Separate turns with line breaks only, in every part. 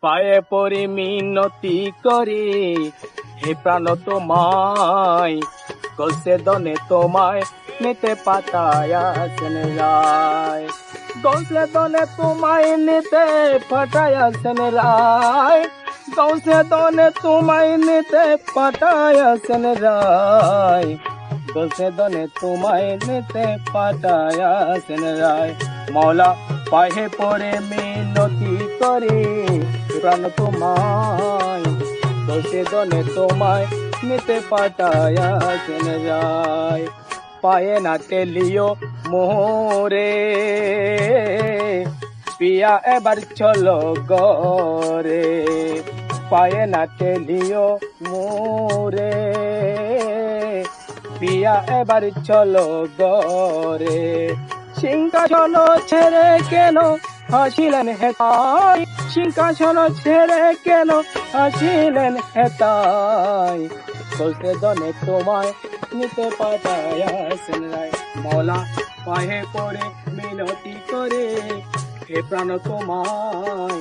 পায়ে পড়ে মিনতি করে, হে প্রাণ তোমায়। গলসে দনে তোমায় নিতে পাতায় আসেন রায়। গলসে দনে তোমায় নিতে পাতায় আসেন রায়। গলসে দনে তোমায় নিতে পাতায় আসেন রায়। গলসে দনে তোমায় নিতে পাতায় আসেন রায়। মৌলা পায়ে পড়ে মিনতি করে প্রাণ তোমায় দোষে দনে তোমায় নিতে পাঠায় আসেন যায়। পায়ে না টেলিও মোরে, পিয়া এবার চলো গরে পায়ে না টেলিও মোরে, পিয়া এবার চলো গরে সিংহাসন ছেড়ে কেন হাসিলেন হেতাই সিংহাসন ছেড়ে কেন হাসিলেন হেতাই বলতে দনে তোমায় নিতে পাঠায় আসেন রায়। মৌলা পায়ে পড়ে মিনতি করে হে প্রাণ তোমায়।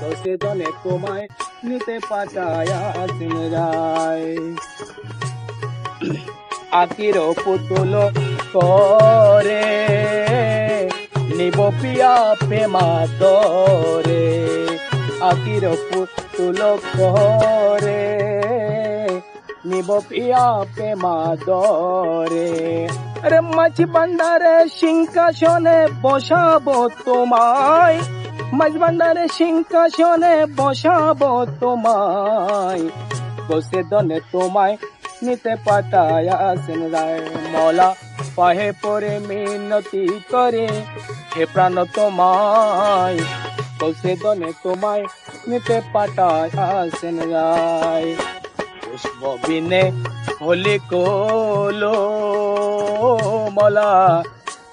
বলতে দনে তোমায় নিতে পাঠায় আসেন রায়। আকির পুতুল করে নিব পিয়া প্রেমা দরে আকির পুতুল করে নিব পিয়া প্রেমা দরে রে মাছ ভান্ডারে সিংহাসনে বসাবো তোমায়। মাছ ভান্ডারে সিংহাসনে বসাবো তোমায়। বসে দনে তোমায় নিতে পাঠায় আসেন রায় মৌলা। পাহে পরে মিনতি করে হে প্রাণ তোমায় বসে দনে তোমায় নিতে পাঠায় আসেন রায়। পুষ্প বিনে হলি কোলো মলা,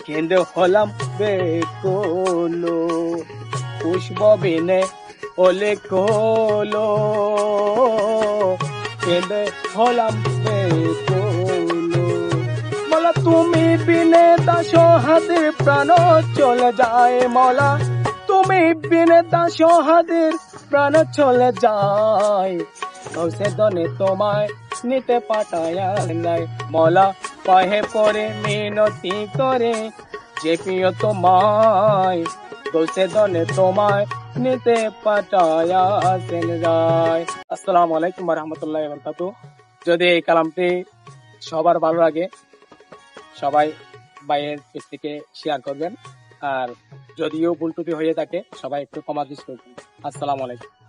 কেন্দ্র হলাম বেকোলো। পুষ্প বিনে হলে কোলো কেঁদে হলাম বেকোলো। তুমি বিনে দাস হাতের প্রাণ চলে যায় মলা। তুমি বিনে দাস হাতের প্রাণ চলে যায়। দনে তোমায় নিতে পাঠায় নাই মলা। পাহে পরে মিনতি করে যে প্রিয় তোমায়। দনে তোমায় নিতে পাঠায় রায় আসসালামু আলাইকুম রহমতুল্লাহ যদি এই কালামটি সবার ভালো লাগে সবাই বাইরের থেকে শেয়ার করবেন। আর যদিও ভুল হয়ে থাকে, সবাই একটু ক্ষমা দৃষ্টি করবেন। আসসালামু আলাইকুম।